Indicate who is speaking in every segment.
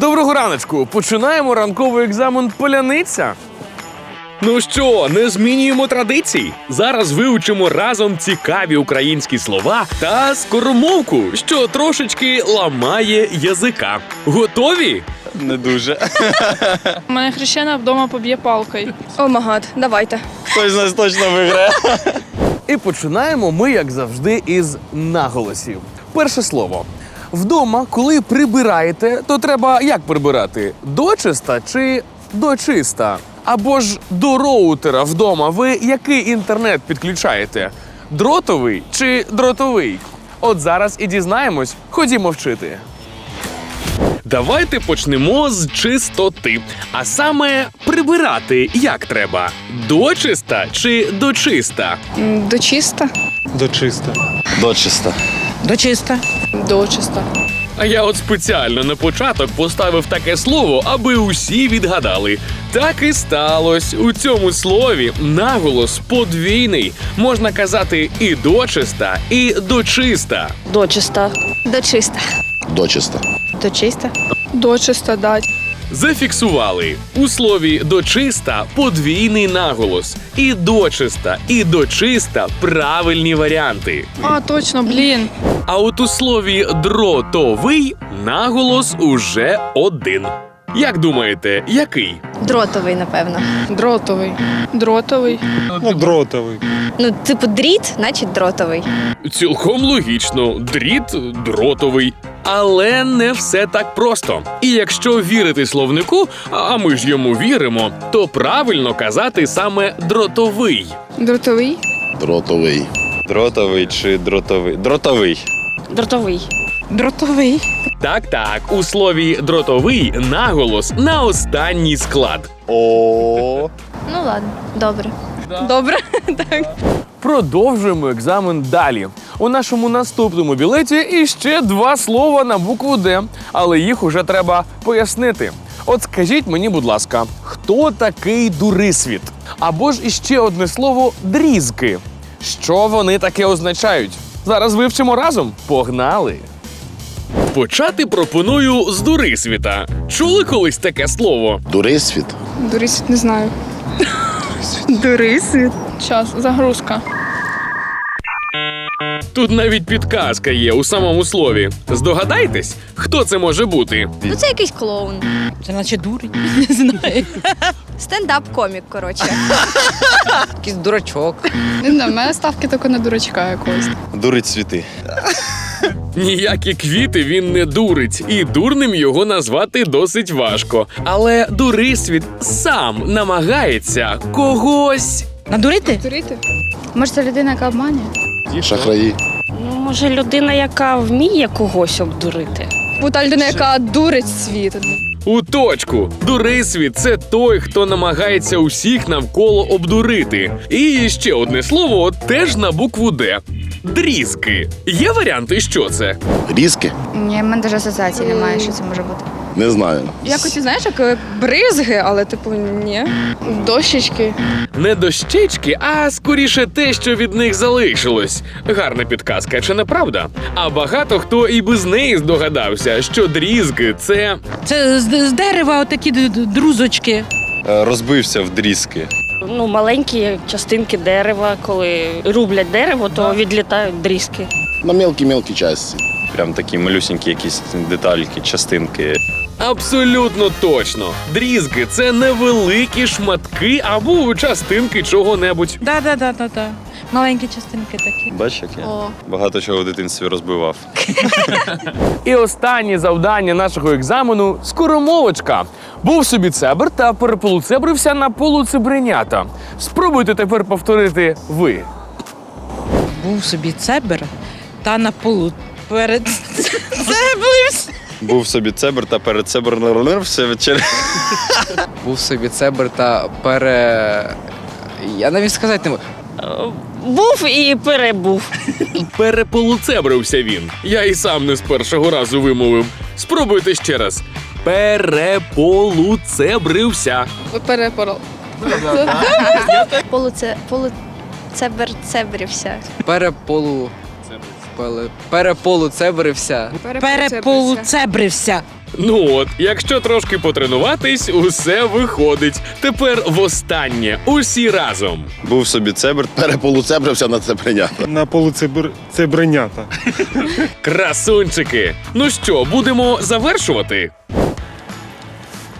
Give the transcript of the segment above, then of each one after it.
Speaker 1: Доброго раночку. Починаємо ранковий екзамен поляниця.
Speaker 2: Ну що, не змінюємо традицій? Зараз вивчимо разом цікаві українські слова та скоромовку, що трошечки ламає язика. Готові?
Speaker 3: Не дуже.
Speaker 4: У мене хрещена вдома поб'є палкою.
Speaker 5: О, магад, давайте.
Speaker 3: Хтось з нас точно виграє.
Speaker 1: І починаємо ми, як завжди, із наголосів. Перше слово. Вдома, коли прибираєте, то треба як прибирати? Дочиста чи дочиста? Або ж до роутера вдома ви який інтернет підключаєте? Дротовий чи дротовий? От зараз і дізнаємось. Ходімо вчити.
Speaker 2: Давайте почнемо з чистоти. А саме прибирати як треба? Дочиста чи дочиста?
Speaker 4: Дочиста?
Speaker 3: Дочиста.
Speaker 6: Дочиста.
Speaker 4: Дочиста.
Speaker 2: А я от спеціально на початок поставив таке слово, аби усі відгадали. Так і сталося. У цьому слові наголос подвійний. Можна казати і дочиста, і дочиста.
Speaker 5: Дочиста. Дочиста.
Speaker 7: Дочиста.
Speaker 5: Дочиста.
Speaker 4: Дочиста дать.
Speaker 2: Зафіксували у слові дочиста подвійний наголос. І дочиста, і дочиста правильні варіанти.
Speaker 4: А, точно, блін.
Speaker 2: А от у слові дротовий наголос уже один. Як думаєте, який?
Speaker 5: Дротовий, напевно.
Speaker 4: Дротовий. Дротовий.
Speaker 3: Ну, дротовий.
Speaker 5: Ну, типу, дріт, значить дротовий.
Speaker 2: Цілком логічно, дріт дротовий. Але не все так просто. І якщо вірити словнику, а ми ж йому віримо, то правильно казати саме дротовий.
Speaker 4: Дротовий.
Speaker 7: Дротовий.
Speaker 3: Дротовий чи дротовий? Дротовий.
Speaker 5: Дротовий.
Speaker 6: Дротовий.
Speaker 2: Так, так, у слові дротовий наголос на останній склад.
Speaker 3: О.
Speaker 5: Ну ладно, добре.
Speaker 4: Добре. так.
Speaker 1: Продовжуємо екзамен далі. У нашому наступному білеті іще два слова на букву Д, але їх уже треба пояснити. От скажіть мені, будь ласка, хто такий дурисвіт? Або ж іще одне слово дрізки. Що вони таке означають? Зараз вивчимо разом. Погнали!
Speaker 2: Почати пропоную з дурисвіта. Чули колись таке слово?
Speaker 7: Дурисвіт.
Speaker 4: Дурисвіт не знаю. Дурисвіт. Час, загрузка.
Speaker 2: Тут навіть підказка є у самому слові. Здогадайтесь, хто це може бути?
Speaker 5: Ну це якийсь клоун.
Speaker 6: Це наче дурень. Не знаю.
Speaker 5: Стендап-комік, коротше.
Speaker 6: Якийсь дурачок.
Speaker 4: Не знаю, в мене ставки тільки на дурачка якогось.
Speaker 3: Дурить світи.
Speaker 2: Ніякі квіти він не дурить, і дурним його назвати досить важко. Але дурисвіт сам намагається когось.
Speaker 6: Надурити?
Speaker 4: Дурити? Може, це людина, яка обманює?
Speaker 7: Шахраї.
Speaker 8: Може, людина, яка вміє когось обдурити.
Speaker 4: Бо та людина, яка дурить світ.
Speaker 2: У точку дурисвіт це той, хто намагається усіх навколо обдурити. І ще одне слово теж на букву Д. Дрізки. Є варіанти, що це?
Speaker 7: Різки?
Speaker 9: Ні, в мене даже асоціації немає, що це може бути.
Speaker 7: Не знаю.
Speaker 4: Якось, знаєш, як е, бризги, але типу ні. Дощечки.
Speaker 2: Не дощечки, а скоріше те, що від них залишилось. Гарна підказка, чи не правда? А багато хто і без неї здогадався, що дрізки це
Speaker 6: Це з, з дерева отакі д- д- друзочки.
Speaker 3: Е, Розбився в дрізки.
Speaker 8: Ну, маленькі частинки дерева, коли рублять дерево, то відлітають дрізки.
Speaker 7: На мелкі-мелкі часті.
Speaker 3: Прям такі малюсенькі якісь детальки, частинки.
Speaker 2: Абсолютно точно. Дрізки це невеликі шматки або частинки чого-небудь.
Speaker 6: Да, да, да, да, да. Маленькі частинки такі.
Speaker 3: Бачиш, як я
Speaker 4: О.
Speaker 3: багато чого в дитинстві розбивав.
Speaker 1: І останнє завдання нашого екзамену скоромовочка. Був собі цебр та переполуцебрився на полуцебренята. Спробуйте тепер повторити ви.
Speaker 6: Був собі цебер та на полу перед цеблився.
Speaker 3: Був собі цебр та перед цебр все вечір.
Speaker 10: був собі цебр та пере. Я навіть сказати не можу.
Speaker 8: Е, Був і перебув.
Speaker 2: Переполуцебрився він. Я і сам не з першого разу вимовив. Спробуйте ще раз. Переполуцебрився.
Speaker 4: Перепорол.
Speaker 5: Полуце, полу... Цебер цебрився.
Speaker 10: Переполу. Пеле- Переполу цебрився.
Speaker 6: Переполуцебрився.
Speaker 2: Ну от, якщо трошки потренуватись, усе виходить. Тепер востаннє, усі разом.
Speaker 3: Був собі цебр,
Speaker 7: Переполуцебрився на це прийнято.
Speaker 11: На полу цебр... цебренята.
Speaker 2: Красунчики! Ну що, будемо завершувати?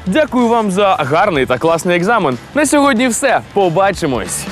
Speaker 1: Дякую вам за гарний та класний екзамен. На сьогодні все. Побачимось.